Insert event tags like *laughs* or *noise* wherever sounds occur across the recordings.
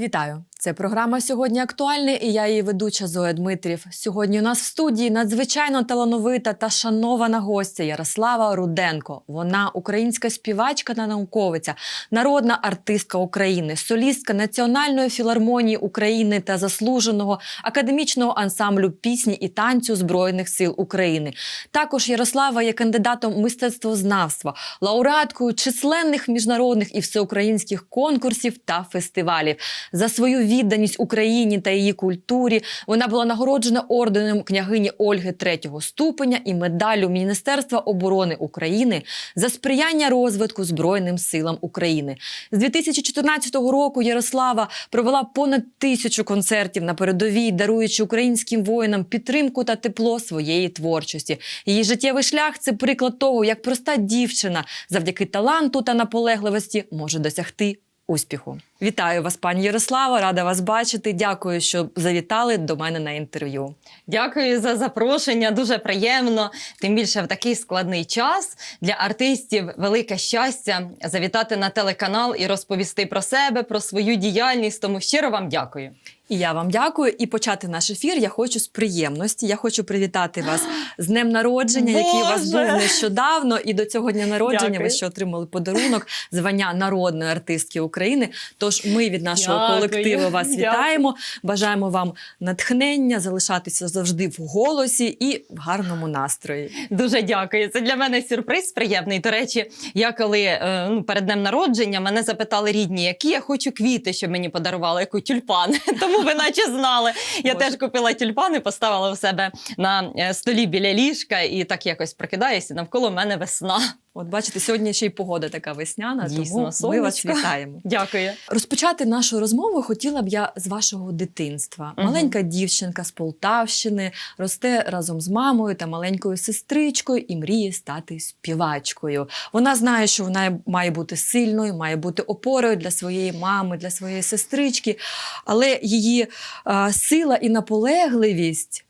Вітаю! Це програма сьогодні актуальна і я її ведуча Зоя Дмитрів. Сьогодні у нас в студії надзвичайно талановита та шанована гостя Ярослава Руденко. Вона українська співачка та науковиця, народна артистка України, солістка Національної філармонії України та заслуженого академічного ансамблю пісні і танцю Збройних сил України. Також Ярослава є кандидатом мистецтвознавства, лауреаткою численних міжнародних і всеукраїнських конкурсів та фестивалів. За свою відданість Україні та її культурі вона була нагороджена орденом княгині Ольги третього ступеня і медаллю Міністерства оборони України за сприяння розвитку Збройним силам України. З 2014 року Ярослава провела понад тисячу концертів на передовій, даруючи українським воїнам підтримку та тепло своєї творчості. Її життєвий шлях це приклад того, як проста дівчина завдяки таланту та наполегливості може досягти успіху. Вітаю вас, пані Ярослава. Рада вас бачити. Дякую, що завітали до мене на інтерв'ю. Дякую за запрошення. Дуже приємно. Тим більше в такий складний час для артистів велике щастя завітати на телеканал і розповісти про себе, про свою діяльність. Тому щиро вам дякую. І я вам дякую. І почати наш ефір я хочу з приємності. Я хочу привітати вас з днем народження, який у вас Боже! був нещодавно. І до цього дня народження Дякую. ви ще отримали подарунок звання народної артистки України. Тож ми від нашого Дякую. колективу вас Дякую. вітаємо. Бажаємо вам натхнення, залишатися завжди в голосі і в гарному настрої. Дуже дякую. Це для мене сюрприз приємний. До речі, я коли е, ну, перед днем народження мене запитали рідні, які я хочу квіти, щоб мені подарували, яку тюльпан. *laughs* Тому ви наче знали. Я Боже. теж купила тюльпани, поставила у себе на е, столі біля ліжка, і так якось прокидаюся. Навколо мене весна. От бачите, сьогодні ще й погода така весняна, Дійсно, тому ми вас вітаємо. *laughs* Дякую. Розпочати нашу розмову хотіла б я з вашого дитинства. Мгм. Маленька дівчинка з Полтавщини росте разом з мамою та маленькою сестричкою і мріє стати співачкою. Вона знає, що вона має бути сильною, має бути опорою для своєї мами, для своєї сестрички, але її а, сила і наполегливість.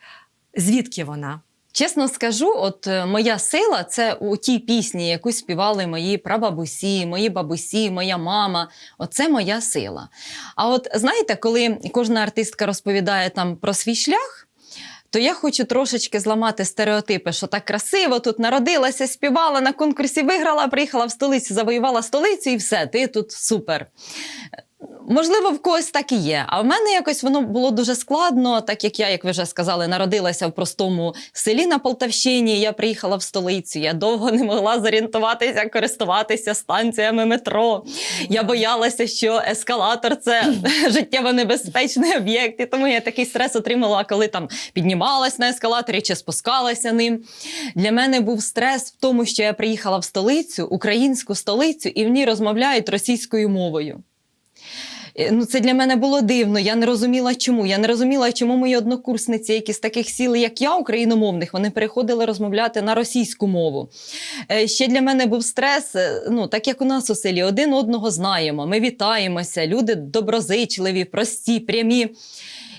Звідки вона? Чесно скажу, от е, моя сила це у тій пісні, яку співали мої прабабусі, мої бабусі, моя мама. Оце моя сила. А от знаєте, коли кожна артистка розповідає там про свій шлях. То я хочу трошечки зламати стереотипи, що так красиво тут народилася, співала на конкурсі, виграла, приїхала в столицю, завоювала столицю і все, ти тут супер. Можливо, в когось так і є. А в мене якось воно було дуже складно, так як я, як ви вже сказали, народилася в простому селі на Полтавщині. Я приїхала в столицю. Я довго не могла зорієнтуватися, користуватися станціями метро. Я боялася, що ескалатор це *laughs* життєво небезпечний об'єкт. І тому я такий стрес отримала, коли там піднімалась на ескалаторі чи спускалася ним. Для мене був стрес в тому, що я приїхала в столицю, українську столицю, і в ній розмовляють російською мовою. Е, Ну, це для мене було дивно. Я не розуміла, чому. Я не розуміла, чому мої однокурсниці, які з таких сіл, як я, україномовних, вони переходили розмовляти на російську мову. Е, Ще для мене був стрес. е, Ну, так як у нас у селі один одного знаємо, ми вітаємося, люди доброзичливі, прості, прямі.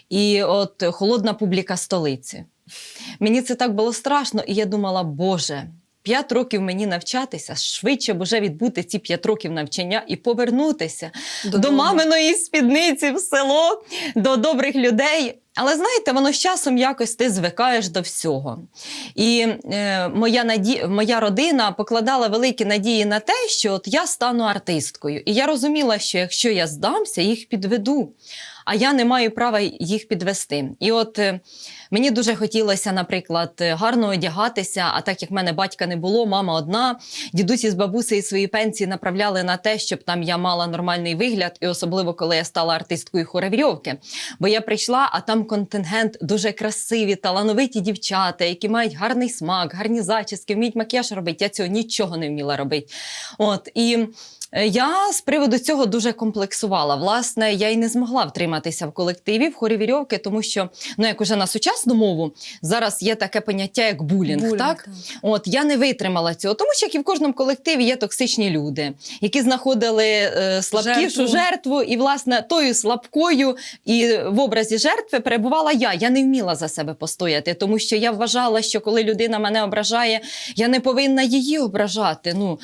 І от холодна публіка столиці. Мені це так було страшно, і я думала, Боже. П'ять років мені навчатися, швидше б уже відбути ці п'ять років навчання і повернутися до Додому. маминої спідниці в село, до добрих людей. Але знаєте, воно з часом якось ти звикаєш до всього. І е, моя, наді... моя родина покладала великі надії на те, що от я стану артисткою. І я розуміла, що якщо я здамся, їх підведу. А я не маю права їх підвести. І от е, мені дуже хотілося, наприклад, гарно одягатися. А так як в мене батька не було, мама одна, дідусі з бабусею свої пенсії направляли на те, щоб там я мала нормальний вигляд, і особливо коли я стала артисткою хоровірьовки. Бо я прийшла, а там контингент дуже красиві, талановиті дівчата, які мають гарний смак, гарні зачіски, вміють макіяж робити. Я цього нічого не вміла робити. От і. Е, Я з приводу цього дуже комплексувала. Власне, я й не змогла втриматися в колективі в хорі вірьовки, тому що ну як уже на сучасну мову зараз є таке поняття як булінг. Булінг, так? От я не витримала цього, тому що як і в кожному колективі є токсичні люди, які знаходили е, слабкішу Жертву. жертву. і власне тою слабкою і в образі жертви перебувала я. Я не вміла за себе постояти, тому що я вважала, що коли людина мене ображає, я не повинна її ображати. Ну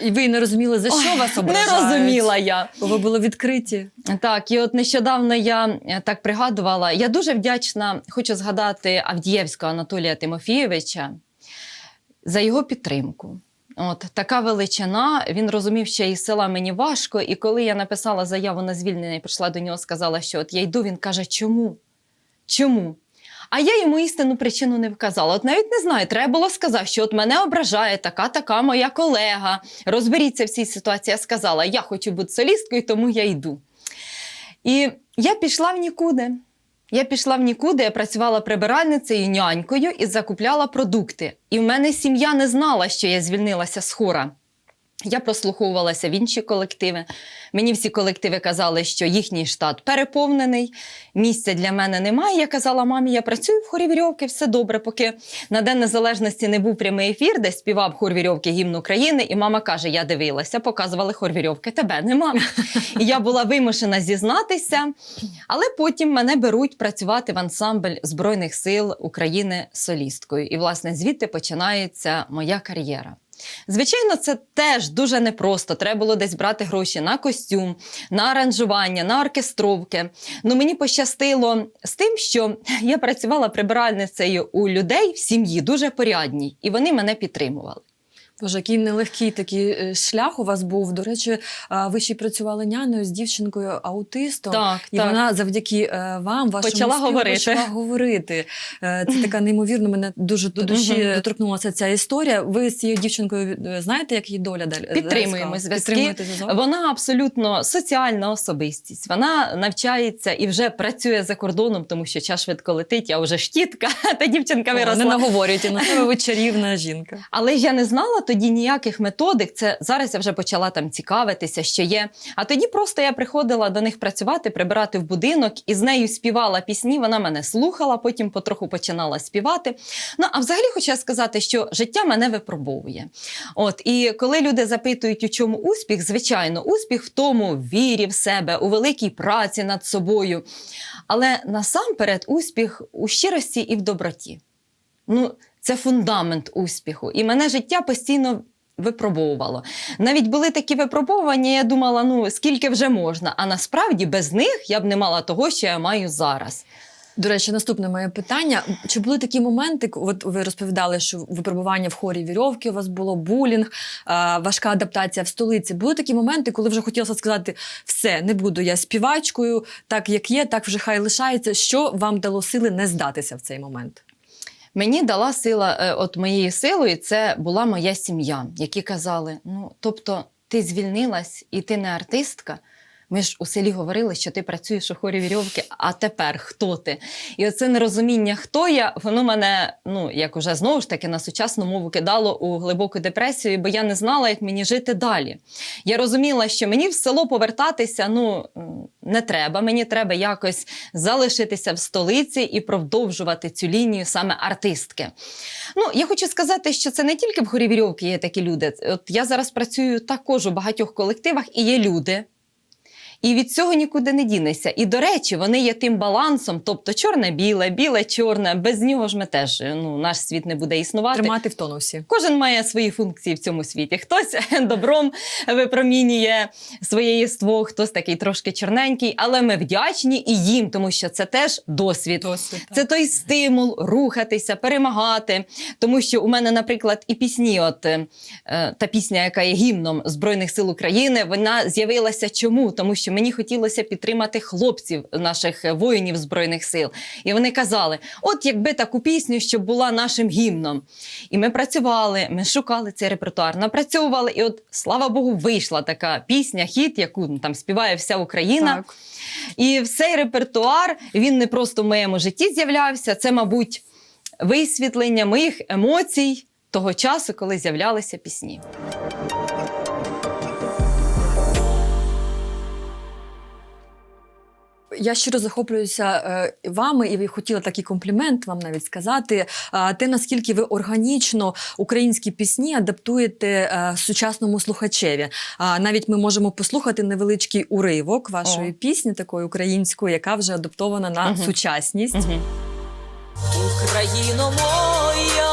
І ви не розуміли, за що Ой, вас Не розуміла я. Бо ви були відкриті. Так, і от нещодавно я е, так пригадувала. Я дуже вдячна, хочу згадати Авдієвського Анатолія Тимофійовича за його підтримку. От така величина. Він розумів, що із села мені важко. І коли я написала заяву на звільнення і прийшла до нього, сказала, що от я йду, він каже, чому? Чому? А я йому істинну причину не вказала. От навіть не знаю, треба було сказати, що от мене ображає така, така моя колега. Розберіться в цій ситуації. Я сказала, я хочу бути солісткою, тому я йду. І я пішла в нікуди. Я пішла в нікуди, я працювала прибиральницею, нянькою і закупляла продукти. І в мене сім'я не знала, що я звільнилася з хора. Я прослуховувалася в інші колективи. Мені всі колективи казали, що їхній штат переповнений, місця для мене немає. Я казала, мамі, я працюю в хорі вірьовки, все добре, поки на День Незалежності не був прямий ефір, де співав хор вірьовки гімн України. І мама каже: Я дивилася, показували хор вірьовки, тебе нема. І я була вимушена зізнатися, але потім мене беруть працювати в ансамбль Збройних сил України солісткою. І, власне, звідти починається моя кар'єра. Звичайно, це теж дуже непросто. Треба було десь брати гроші на костюм, на аранжування, на оркестровки. Ну мені пощастило з тим, що я працювала прибиральницею у людей в сім'ї дуже порядній, і вони мене підтримували. Боже, який нелегкий такий е, шлях у вас був. До речі, ви ще й працювали няною з дівчинкою аутистом. Так, І так. вона завдяки е, вам, вашому Почала співу, говорити. почала говорити. Е, Це така неймовірно, мене дуже до душі доторкнулася ця історія. Ви з цією дівчинкою знаєте, як її доля далі? Підтримуємо зв'язки. Вона абсолютно соціальна особистість. Вона навчається і вже працює за кордоном, тому що час швидко летить. Я вже штітка, *laughs* та дівчинка О, Не виросла. наговорюйте на себе, ви чарівна жінка. Але я не знала тоді ніяких методик. Це зараз я вже почала там цікавитися, що є. А тоді просто я приходила до них працювати, прибирати в будинок і з нею співала пісні. Вона мене слухала, потім потроху починала співати. Ну а взагалі хочу сказати, що життя мене випробовує. От і коли люди запитують, у чому успіх, звичайно, успіх в тому в вірі в себе, у великій праці над собою. Але насамперед успіх у щирості і в доброті. Ну, це фундамент успіху. І мене життя постійно випробовувало. Навіть були такі випробовування, я думала, ну скільки вже можна. А насправді без них я б не мала того, що я маю зараз. До речі, наступне моє питання. Чи були такі моменти, от ви розповідали, що випробування в хорі вірьовки у вас було булінг, важка адаптація в столиці. Були такі моменти, коли вже хотілося сказати: все, не буду я співачкою, так як є, так вже хай лишається. Що вам дало сили не здатися в цей момент? Мені дала сила, е, от моєю силою, це була моя сім'я, які казали: ну, тобто, ти звільнилась і ти не артистка. Ми ж у селі говорили, що ти працюєш у хорі вірьовки, а тепер хто ти? І оце нерозуміння, хто я, воно мене, ну як уже знову ж таки на сучасну мову кидало у глибоку депресію, бо я не знала, як мені жити далі. Я розуміла, що мені в село повертатися ну не треба. Мені треба якось залишитися в столиці і продовжувати цю лінію саме артистки. Ну, я хочу сказати, що це не тільки в хорі вірьовки є такі люди. От я зараз працюю також у багатьох колективах, і є люди. І від цього нікуди не дінешся. І до речі, вони є тим балансом, тобто чорне-біле, біле-чорне. Без нього ж ми теж ну, наш світ не буде існувати. Тримати в тонусі. Кожен має свої функції в цьому світі. Хтось *laughs* добром випромінює своє єство, хтось такий трошки чорненький, але ми вдячні і їм, тому що це теж досвід. Досвід. Це той стимул рухатися, перемагати. Тому що у мене, наприклад, і пісні, от е, е, та пісня, яка є гімном Збройних сил України, вона з'явилася чому? Тому що мені хотілося підтримати хлопців, наших воїнів Збройних сил. І вони казали: от якби таку пісню, щоб була нашим гімном. І ми працювали, ми шукали цей репертуар, напрацьовували. І от, слава Богу, вийшла така пісня, хіт, яку там співає вся Україна. Так. І цей репертуар він не просто в моєму житті з'являвся. Це, мабуть, висвітлення моїх емоцій того часу, коли з'являлися пісні. Я щиро захоплююся е, вами, і ви хотіла такий комплімент вам навіть сказати. Те, наскільки ви органічно українські пісні адаптуєте е, сучасному слухачеві. А, навіть ми можемо послухати невеличкий уривок вашої О. пісні, такої української, яка вже адаптована на Мгм. сучасність. Мгм. Україно моя,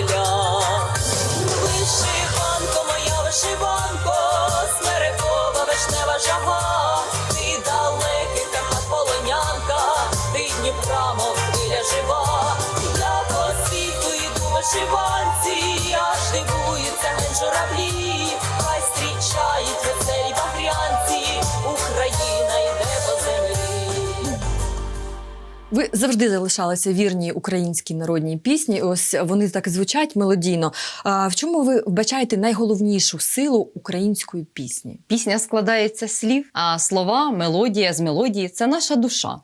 поля. Вишиванко, моя вишиванко, смерекова вишнева жага, ти далекий Карпат полонянка, ти Дніпра, мов хвиля жива, я по світу йду вишиванці, аж дивуються ген журавлі, Ви завжди залишалися вірні українській народній пісні. Ось вони так звучать мелодійно. А в чому ви вбачаєте найголовнішу силу української пісні? Пісня складається з слів, а слова, мелодія з мелодії це наша душа.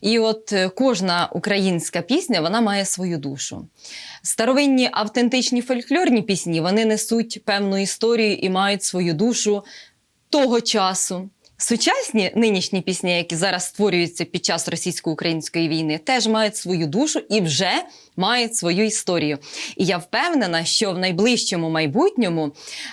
І от е, кожна українська пісня вона має свою душу. Старовинні автентичні фольклорні пісні вони несуть певну історію і мають свою душу того часу. Сучасні нинішні пісні, які зараз створюються під час російсько-української війни, теж мають свою душу і вже мають свою історію. І я впевнена, що в найближчому майбутньому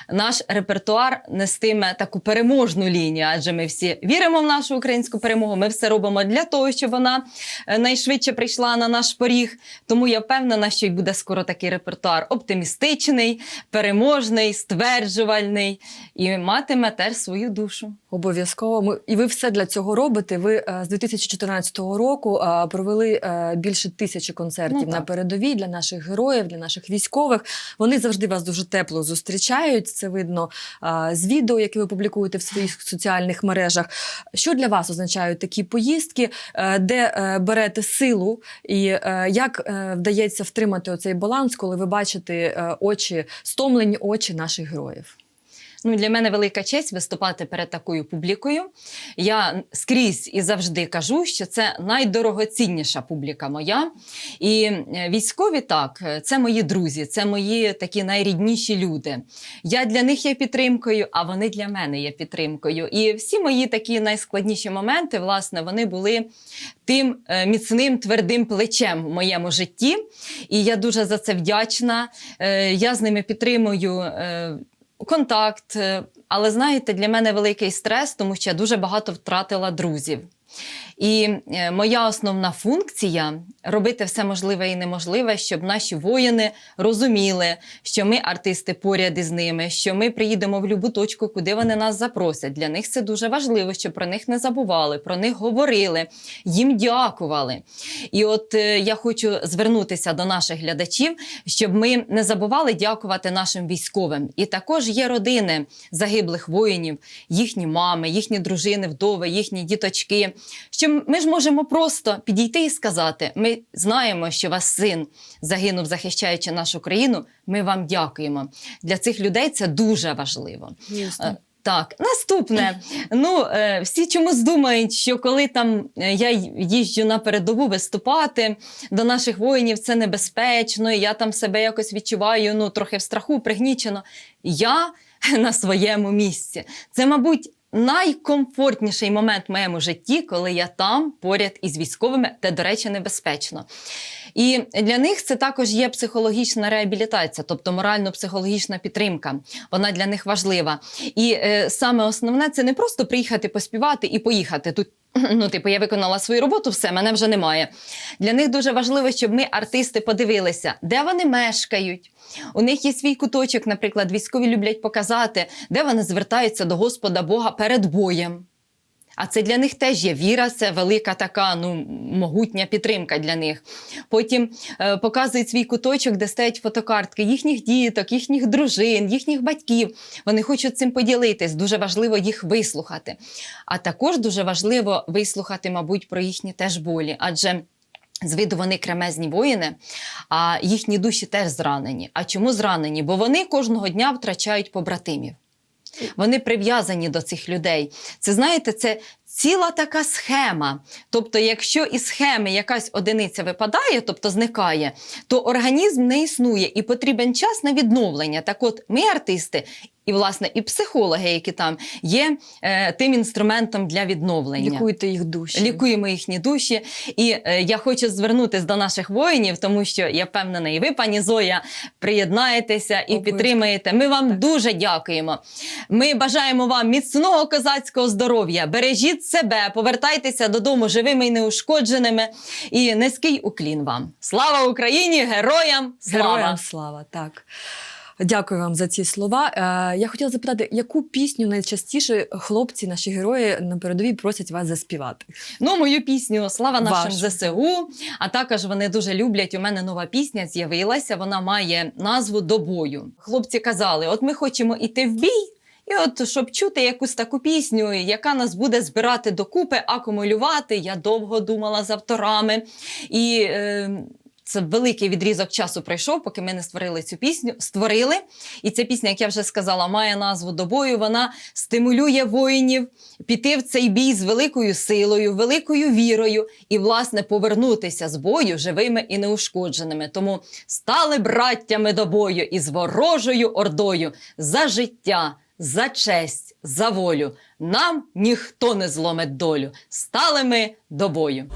наш репертуар нестиме таку переможну лінію, адже ми всі віримо в нашу українську перемогу. Ми все робимо для того, щоб вона е, найшвидше прийшла на наш поріг. Тому я впевнена, що й буде скоро такий репертуар оптимістичний, переможний, стверджувальний і матиме теж свою душу. Обов'язково ми і ви все для цього робите. Ви е, з 2014 року е, провели е, більше тисячі концертів Ну, на передовій для наших героїв, для наших військових. Вони завжди вас дуже тепло зустрічають. Це видно з відео, які ви публікуєте в своїх соціальних мережах. Що для вас означають такі поїздки, де берете силу, і як вдається втримати оцей баланс, коли ви бачите очі, стомлені очі наших героїв? Ну, для мене велика честь виступати перед такою публікою. Я скрізь і завжди кажу, що це найдорогоцінніша публіка моя. І е, військові так, е, це мої друзі, це мої такі найрідніші люди. Я для них є підтримкою, а вони для мене є підтримкою. І всі мої такі найскладніші моменти, власне, вони були тим е, міцним твердим плечем в моєму житті. І я дуже за це вдячна. Я з ними підтримую. Контакт. е, Але знаєте, для мене великий стрес, тому що я дуже багато втратила друзів. І е, моя основна функція робити все можливе і неможливе, щоб наші воїни розуміли, що ми артисти поряд із ними, що ми приїдемо в будь-яку точку, куди вони нас запросять. Для них це дуже важливо, щоб про них не забували, про них говорили, їм дякували. І от е, я хочу звернутися до наших глядачів, щоб ми не забували дякувати нашим військовим. І також є родини загиблих воїнів, їхні мами, їхні дружини, вдови, їхні діточки. Що ми ж можемо просто підійти і сказати: ми знаємо, що ваш син загинув, захищаючи нашу країну. Ми вам дякуємо. Для цих людей це дуже важливо. Е, Так, наступне. Ну, е, всі чомусь думають, що коли там е, я їжджу на передову виступати до наших воїнів, це небезпечно, і я там себе якось відчуваю, ну, трохи в страху, пригнічено. Я *laughs* на своєму місці. Це, мабуть, найкомфортніший момент в моєму житті, коли я там поряд із військовими, де, до речі, небезпечно. І для них це також є психологічна реабілітація, тобто морально-психологічна підтримка. Вона для них важлива. І е, саме основне це не просто приїхати поспівати і поїхати. Тут *clears throat* ну, типу, я виконала свою роботу, все, мене вже немає. Для них дуже важливо, щоб ми, артисти, подивилися, де вони мешкають. У них є свій куточок, наприклад, військові люблять показати, де вони звертаються до Господа Бога перед боєм. А це для них теж є віра, це велика така ну, могутня підтримка для них. Потім е, показують свій куточок, де стоять фотокартки їхніх діток, їхніх дружин, їхніх батьків. Вони хочуть цим поділитись. Дуже важливо їх вислухати. А також дуже важливо вислухати, мабуть, про їхні теж болі. Адже з виду вони кремезні воїни, а їхні душі теж зранені. А чому зранені? Бо вони кожного дня втрачають побратимів. Вони прив'язані до цих людей. Це знаєте, це ціла така схема. Тобто, якщо із схеми якась одиниця випадає, тобто зникає, то організм не існує і потрібен час на відновлення. Так от, ми, артисти, і власне і психологи, які там є е, тим інструментом для відновлення. Лікуйте їх душі. Лікуємо їхні душі. І е, я хочу звернутися до наших воїнів, тому що я впевнена, і ви, пані Зоя, приєднаєтеся і Обов'язково. підтримаєте. Ми вам дуже дякуємо. Ми бажаємо вам міцного козацького здоров'я. Бережіть себе, повертайтеся додому живими і неушкодженими. І низький уклін вам. Слава Україні! Героям! Слава! Героям слава, так. Дякую вам за ці слова. Е, я хотіла запитати, яку пісню найчастіше хлопці, наші герої на передовій просять вас заспівати? Ну, мою пісню Слава нашим Вашу. ЗСУ. А також вони дуже люблять. У мене нова пісня з'явилася. Вона має назву До бою. Хлопці казали: от ми хочемо іти в бій. І от щоб чути якусь таку пісню, яка нас буде збирати докупи, акумулювати. Я довго думала з авторами. І е, це великий відрізок часу пройшов, поки ми не створили цю пісню. Створили. І ця пісня, як я вже сказала, має назву до бою. Вона стимулює воїнів піти в цей бій з великою силою, великою вірою і, власне, повернутися з бою живими і неушкодженими. Тому стали браттями до бою із ворожою ордою за життя, за честь, за волю. Нам ніхто не зломить долю. Стали ми до бою.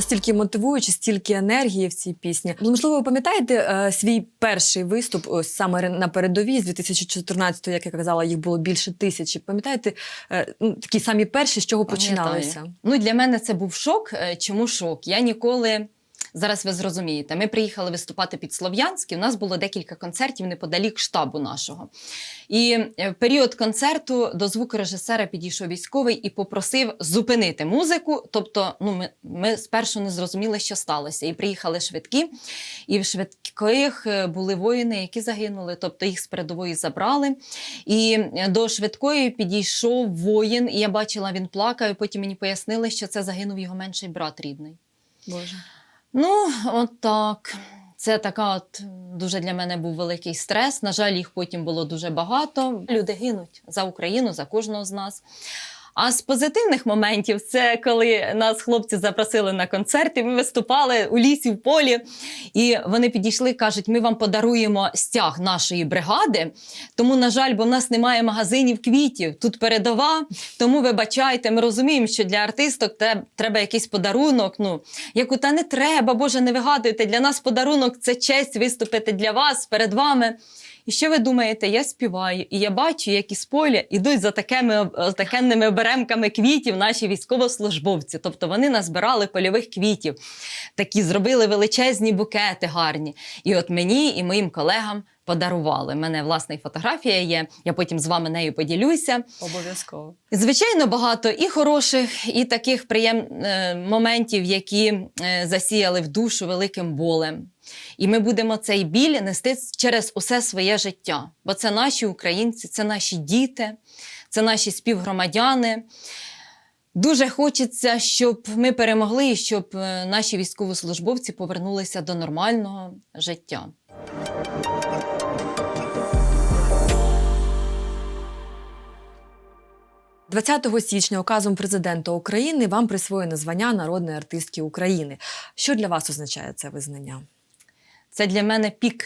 Настільки мотивуючи, стільки енергії в цій пісні. Можливо, ви пам'ятаєте е, свій перший виступ ось саме на передовій з 2014-го, як я казала, їх було більше тисячі. Пам'ятаєте е, ну, такі самі перші, з чого починалися? Ну, для мене це був шок. Е, Чому шок? Я ніколи. Зараз ви зрозумієте, ми приїхали виступати під Слов'янськ, і у нас було декілька концертів неподалік штабу нашого. І е, в період концерту до звукорежисера підійшов військовий і попросив зупинити музику. Тобто, ну, ми, ми спершу не зрозуміли, що сталося. І приїхали швидкі, і в швидких е, були воїни, які загинули, тобто їх з передової забрали. І е, до швидкої підійшов воїн, і я бачила, він плакав, і потім мені пояснили, що це загинув його менший брат рідний. Боже. Ну, от так. Це така от дуже для мене був великий стрес. На жаль, їх потім було дуже багато. Люди гинуть за Україну, за кожного з нас. А з позитивних моментів це коли нас хлопці запросили на концерти. Ми виступали у лісі в полі, і вони підійшли, кажуть: ми вам подаруємо стяг нашої бригади. Тому, на жаль, бо в нас немає магазинів квітів. Тут передова. Тому вибачайте, ми розуміємо, що для артисток треба якийсь подарунок. Ну яку та не треба, Боже, не вигадуйте. Для нас подарунок це честь виступити для вас перед вами. І що ви думаєте? Я співаю, і я бачу, як із поля ідуть за такими об- такенними оберемками квітів наші військовослужбовці. Тобто вони назбирали польових квітів, такі зробили величезні букети гарні. І от мені і моїм колегам подарували. У мене власна й фотографія є. Я потім з вами нею поділюся. Обов'язково. Звичайно, багато і хороших, і таких приємних моментів, які е, засіяли в душу великим болем. І ми будемо цей біль нести через усе своє життя. Бо це наші українці, це наші діти, це наші співгромадяни. Дуже хочеться, щоб ми перемогли і щоб е, наші військовослужбовці повернулися до нормального життя. – 20 січня указом президента України вам присвоєно звання народної артистки України. Що для вас означає це визнання? Це для мене пік,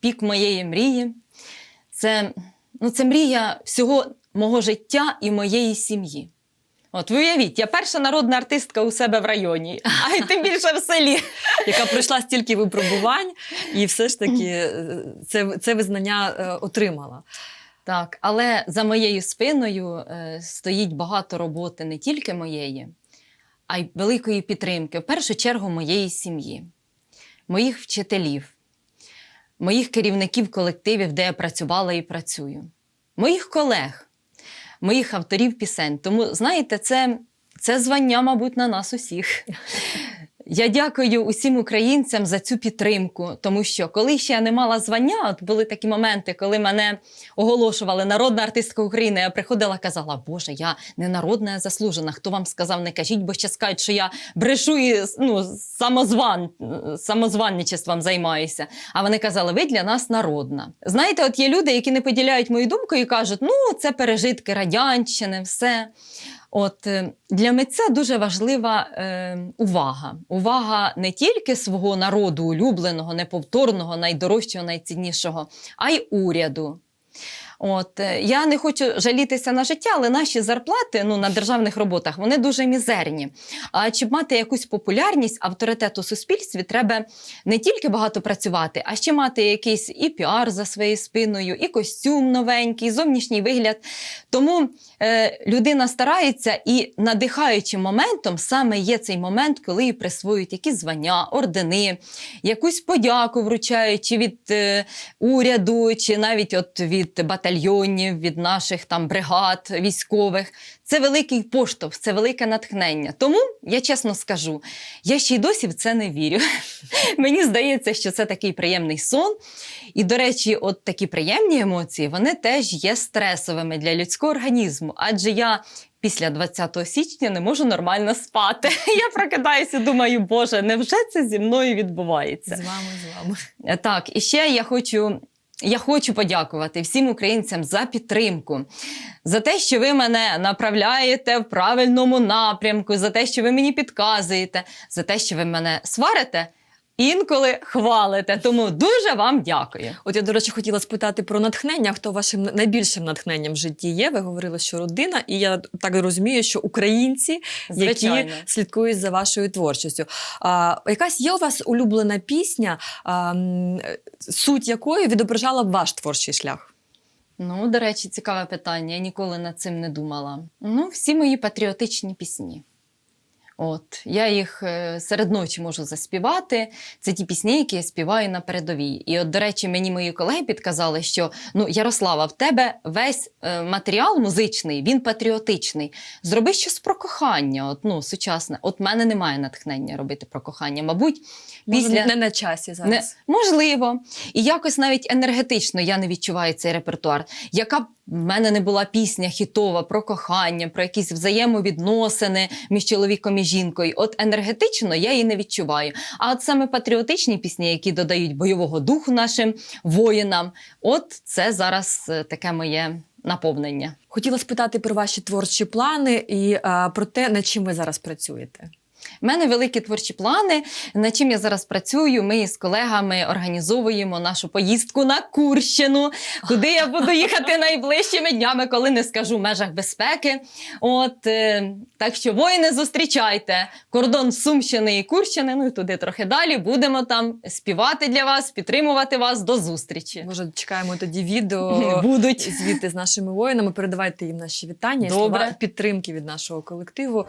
пік моєї мрії. Це, ну, це мрія всього мого життя і моєї сім'ї. От ви уявіть, я перша народна артистка у себе в районі, а й тим більше в селі. яка пройшла стільки випробувань, і все ж таки е, це, це визнання е, отримала. Так, але за моєю спиною е, стоїть багато роботи не тільки моєї, а й великої підтримки. В першу чергу моєї сім'ї, моїх вчителів, моїх керівників колективів, де я працювала і працюю, моїх колег, моїх авторів пісень. Тому, знаєте, це, це звання, мабуть, на нас усіх. Я дякую усім українцям за цю підтримку, тому що коли ще я не мала звання, от були такі моменти, коли мене оголошували народна артистка України. Я приходила, казала, Боже, я не народна, а заслужена. Хто вам сказав, не кажіть, бо ще скажуть, що я брешу і ну, самозван, самозванничеством займаюся. А вони казали, ви для нас народна. Знаєте, от є люди, які не поділяють мою думку і кажуть, ну це пережитки радянщини, все. От е, для митця дуже важлива е, увага. Увага не тільки свого народу, улюбленого, неповторного, найдорожчого, найціннішого, а й уряду. От е, я не хочу жалітися на життя, але наші зарплати ну, на державних роботах вони дуже мізерні. А щоб мати якусь популярність, авторитет у суспільстві, треба не тільки багато працювати, а ще мати якийсь і піар за своєю спиною, і костюм новенький, і зовнішній вигляд. Тому е, людина старається і надихаючим моментом саме є цей момент, коли їй присвоюють якісь звання, ордени, якусь подяку вручають чи від е, уряду, чи навіть от від батальйонів, від наших там бригад військових. Це великий поштовх, це велике натхнення. Тому я чесно скажу, я ще й досі в це не вірю. *laughs* Мені здається, що це такий приємний сон. І, до речі, от такі приємні емоції вони теж є стресовими для людського організму, адже я. Після 20 січня не можу нормально спати. *laughs* Я прокидаюся, думаю, Боже, невже це зі мною відбувається? З вами, з вами. Так, і ще я хочу. Я хочу подякувати всім українцям за підтримку, за те, що ви мене направляєте в правильному напрямку, за те, що ви мені підказуєте, за те, що ви мене сварите, інколи хвалите. Тому дуже вам дякую. От я, до речі, хотіла спитати про натхнення. Хто вашим найбільшим натхненням в житті є? Ви говорили, що родина, і я так розумію, що українці, Звичайно. які слідкують за вашою творчістю. А, якась є у вас улюблена пісня, а, суть якої відображала б ваш творчий шлях? Ну, до речі, цікаве питання. Я ніколи над цим не думала. Ну, всі мої патріотичні пісні. От, я їх е, серед ночі можу заспівати. Це ті пісні, які я співаю на передовій. І от, до речі, мені мої колеги підказали, що ну, Ярослава, в тебе весь е, матеріал музичний, він патріотичний. Зроби щось про кохання, от, ну, сучасне. От мене немає натхнення робити про кохання. Мабуть, Може, після не на часі зараз. не, можливо. І якось навіть енергетично я не відчуваю цей репертуар. Яка б в мене не була пісня хітова про кохання, про якісь взаємовідносини між чоловіком і жінкою. От енергетично я її не відчуваю. А от саме патріотичні пісні, які додають бойового духу нашим воїнам, от це зараз е, таке моє наповнення. Хотіла спитати про ваші творчі плани і а, про те, над чим ви зараз працюєте. У мене великі творчі плани. Над чим я зараз працюю? Ми з колегами організовуємо нашу поїздку на Курщину, куди я буду їхати найближчими днями, коли не скажу в межах безпеки. От е, так що воїни, зустрічайте кордон Сумщини і Курщини. Ну і туди трохи далі. Будемо там співати для вас, підтримувати вас. До зустрічі. Може, чекаємо тоді відео *laughs* Будуть. звіти з нашими воїнами. Передавайте їм наші вітання Добре. слова підтримки від нашого колективу.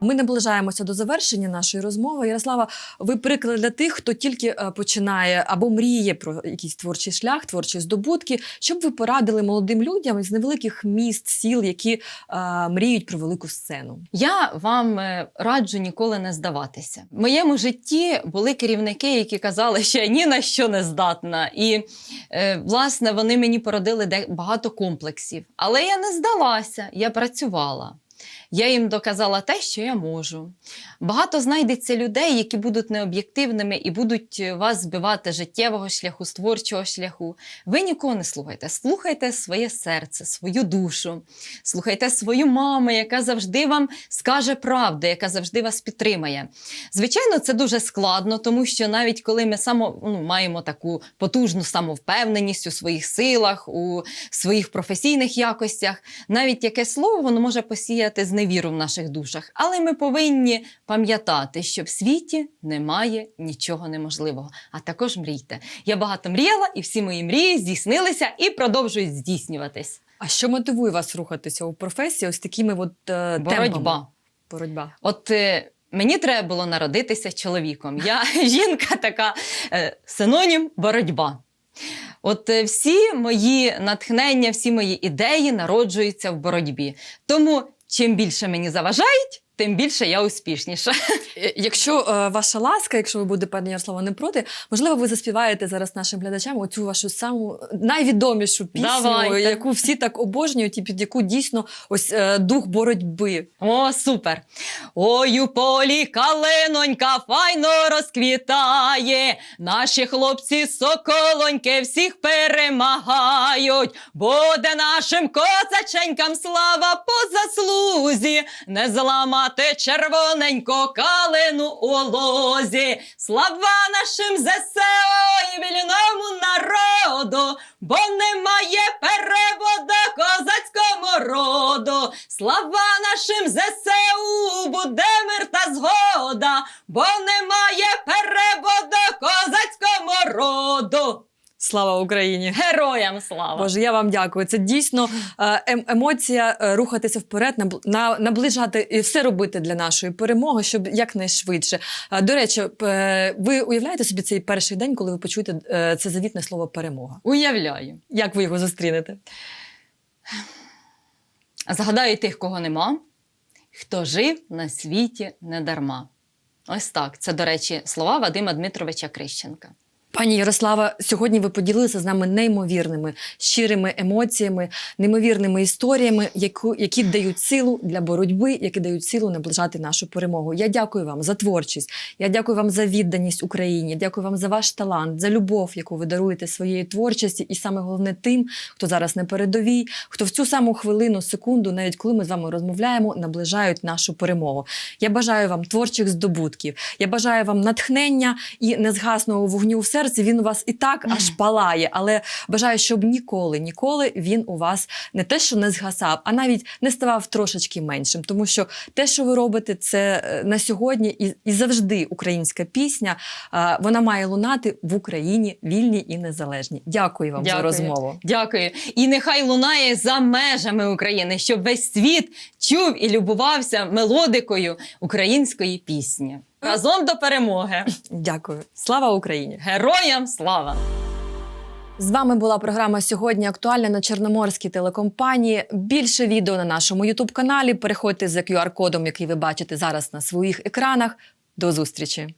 Ми наближаємося до завершення нашої розмови. Ярослава, ви приклад для тих, хто тільки е, починає або мріє про якийсь творчий шлях, творчі здобутки. Що б ви порадили молодим людям з невеликих міст, сіл, які е, мріють про велику сцену? Я вам е, раджу ніколи не здаватися. В моєму житті були керівники, які казали, що я ні на що не здатна. І е, власне вони мені породили багато комплексів. Але я не здалася, я працювала. Я їм доказала те, що я можу. Багато знайдеться людей, які будуть необ'єктивними і будуть е, вас збивати життєвого шляху, з творчого шляху. Ви нікого не слухайте. Слухайте своє серце, свою душу. Слухайте свою маму, яка завжди вам скаже правду, яка завжди вас підтримає. Звичайно, це дуже складно, тому що навіть коли ми само, ну, маємо таку потужну самовпевненість у своїх силах, у своїх професійних якостях, навіть яке слово воно може посіяти зневіру в наших душах. Але ми повинні пам'ятати, що в світі немає нічого неможливого. А також мрійте. Я багато мріяла, і всі мої мрії здійснилися і продовжують здійснюватись. А що мотивує вас рухатися у професії ось такими от е, темпами? Боротьба. Боротьба. От е, мені треба було народитися чоловіком. Я *laughs* жінка така е, синонім боротьба. От е, всі мої натхнення, всі мої ідеї народжуються в боротьбі. Тому чим більше мені заважають, тим більше я успішніша. *laughs* Е, Якщо е, ваша ласка, якщо ви будете, пані Ярослава, не проти, можливо, ви заспіваєте зараз нашим глядачам оцю вашу саму найвідомішу пісню, Давайте. яку всі так обожнюють, і під яку дійсно ось е, дух боротьби. О, супер! Ой, у полі калинонька файно розквітає. Наші хлопці соколоньки всіх перемагають. Буде нашим козаченькам слава по заслузі, не зламати червоненько калину у лозі. Слава нашим ЗСО і вільному народу, бо немає переводу козацькому роду. Слава нашим ЗСУ, буде мир та згода, бо немає переводу козацькому роду. Слава Україні! Героям слава! Боже, я вам дякую. Це дійсно е, ем- емоція е, рухатися вперед, набл- на- наближати і все робити для нашої перемоги, щоб якнайшвидше. Е, До речі, ви уявляєте собі цей перший день, коли ви почуєте це завітне слово перемога? Уявляю. Як ви його зустрінете? Згадаю тих, кого нема, хто жив на світі недарма. Ось так. Це, до речі, слова Вадима Дмитровича Крищенка. Пані Ярослава, сьогодні ви поділилися з нами неймовірними щирими емоціями, неймовірними історіями, яку, які дають силу для боротьби, які дають силу наближати нашу перемогу. Я дякую вам за творчість. Я дякую вам за відданість Україні. Дякую вам за ваш талант, за любов, яку ви даруєте своєї творчості, і саме головне тим, хто зараз на передовій, хто в цю саму хвилину, секунду, навіть коли ми з вами розмовляємо, наближають нашу перемогу. Я бажаю вам творчих здобутків. Я бажаю вам натхнення і незгасного вогню в серці. Він у вас і так аж палає, але бажаю, щоб ніколи, ніколи він у вас не те, що не згасав, а навіть не ставав трошечки меншим. Тому що те, що ви робите, це е, на сьогодні і, і завжди українська пісня. Вона має лунати в Україні вільній і незалежній. Дякую вам за розмову. Дякую. І нехай лунає за межами України, щоб весь світ чув і любувався мелодикою української пісні. Разом до перемоги! Дякую. Слава Україні! Героям слава! З вами була програма сьогодні актуальна на Чорноморській телекомпанії. Більше відео на нашому Ютуб каналі. Переходьте за QR-кодом, який ви бачите зараз на своїх екранах. До зустрічі!